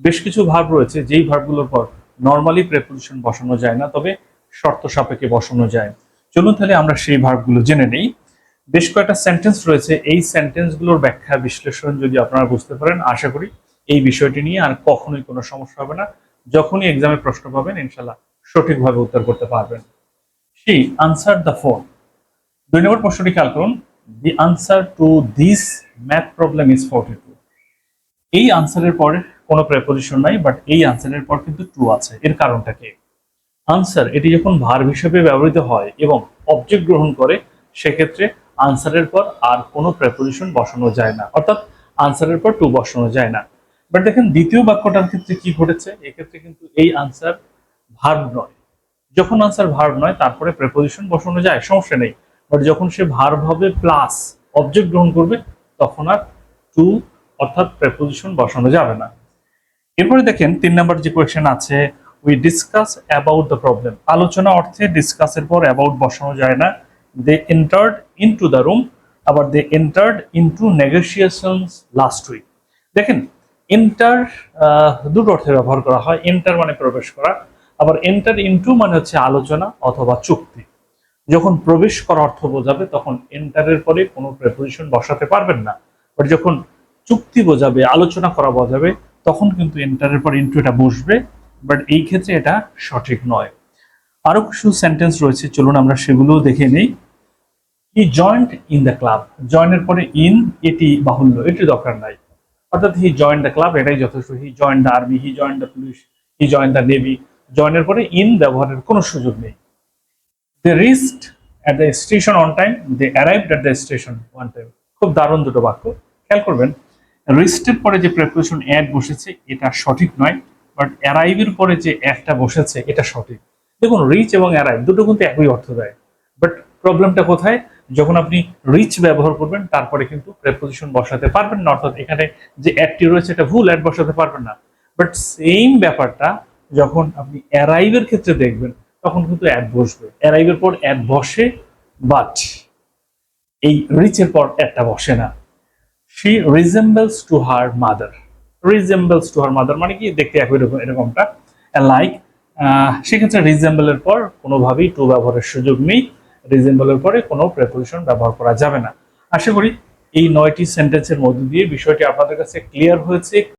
বেশ কিছু ভার্ব রয়েছে, যেই ভার্বগুলোর পর নর্মালি প্রেপোজিশন বসানো যায় না, তবে শর্ত সাপেক্ষে বসানো যায়। চলুন তাহলে আমরা সেই ভার্বগুলো জেনে নেই। বেশ কয়েকটা সেন্টেন্স রয়েছে, এই সেন্টেন্সগুলোর ব্যাখ্যা বিশ্লেষণ যদি আপনারা বুঝতে পারেন, আশা করি এই বিষয়টি নিয়ে আর কখনোই কোনো সমস্যা হবে না। যখনই এক্সামে প্রশ্ন পাবেন, ইনশাল্লাহ সঠিকভাবে উত্তর করতে পারবেন। সি আনসার দ্য ফোন দুই নম্বর প্রশ্নটি খেয়াল করুন the answer to this math problem is forty two এই আনসারের পরে কোনো প্রেপোজিশন নাই বাট এই আনসারের পর কিন্তু টু আছে। এর কারণটা কি? আনসার এটি যখন ভার্ব হিসেবে ব্যবহৃত হয় এবং অবজেক্ট গ্রহণ করে, সেক্ষেত্রে আনসারের পর আর কোনো প্রেপোজিশন বসানো যায় না। অর্থাৎ আনসারের পর টু বসানো যায় না। বাট দেখেন, দ্বিতীয় বাক্যটার ক্ষেত্রে কি ঘটেছে? এক্ষেত্রে কিন্তু এই আনসার ভার্ব নয়। যখন আনসার ভার্ব নয়, তারপরে প্রেপোজিশন বসানো যায়, সমস্যা নেই। বাট যখন সে ভার্ব হবে প্লাস অবজেক্ট গ্রহণ করবে, তখন আর টু অর্থাৎ প্রেপোজিশন বসানো যাবে না। এরপরে দেখেন তিন নাম্বার যে কোয়েশ্চেন আছে we discuss about the problem আলোচনা অর্থে ডিসকাসের পর অ্যাবাউট বসানো যায় না। They entered into the room আবার they entered into negotiations last week দেখেন এন্টার দুটো অর্থে ব্যবহার করা হয়। এন্টার মানে প্রবেশ করা, আবার এন্টার ইনটু মানে হচ্ছে আলোচনা অথবা চুক্তি। যখন প্রবেশ করা অর্থ বোঝাবে, তখন এন্টারের পরে কোনো প্রেপোজিশন বসাতে পারবেন না। বাট যখন চুক্তি বোঝাবে, আলোচনা করা বোঝাবে তখন কিন্তু এন্টারের পর ইন্টু এটা বসবে বাট এই ক্ষেত্রে এটা সঠিক নয়। আরও কিছু সেন্টেন্স রয়েছে, চলুন আমরা সেগুলো দেখে নেই। He joined in the club জয়েনের পরে ইন এটি বাহুল্য, এটি দরকার নাই। অর্থাৎ হি জয়েন দ্য ক্লাব এটাই যথেষ্ট। He join the army he join the police he join the navy জয়েনের পরে ইন ব্যবহারের কোনো সুযোগ নেই। They reached at the station on time they arrived at the station one time খুব দারুণ দুটো বাক্য। খেয়াল করবেন রিস্টের পরে যে প্রেপোজিশন অ্যাড বসেছে, এটা সঠিক নয় বাট অ্যারাইভের পরে যে অ্যাডটা বসেছে, এটা সঠিক। দেখুন রিচ এবং অ্যারাইভ দুটো কিন্তু একই অর্থ দেয় বাট প্রবলেমটা কোথায়? যখন আপনি রিচ ব্যবহার করবেন, তারপরে কিন্তু প্রেপোজিশন বসাতে পারবেন না, অর্থাৎ এখানে যে অ্যাডটি রয়েছে, এটা ভুল অ্যাড বসাতে পারবেন না। বাট সেম ব্যাপারটা, যখন আপনি অ্যারাইভের ক্ষেত্রে দেখবেন, তখন কিন্তু অ্যাড বসবে। অ্যারাইভের পর অ্যাড বসে বাট এই রিচের পর অ্যাডটা বসে না। She resembles to her mother resembles to her mother মানে কি? দেখতে একই রকম, এরকমটা। লাইক সেক্ষেত্রে রিজেম্বলের পর কোনোভাবেই টু ব্যবহারের সুযোগ নেই। রিজেম্বলের পরে কোনো প্রেপোজিশন ব্যবহার করা যাবে না। আশা করি এই নয়টি সেন্টেন্সের মধ্য দিয়ে বিষয়টি আপনাদের কাছে ক্লিয়ার হয়েছে।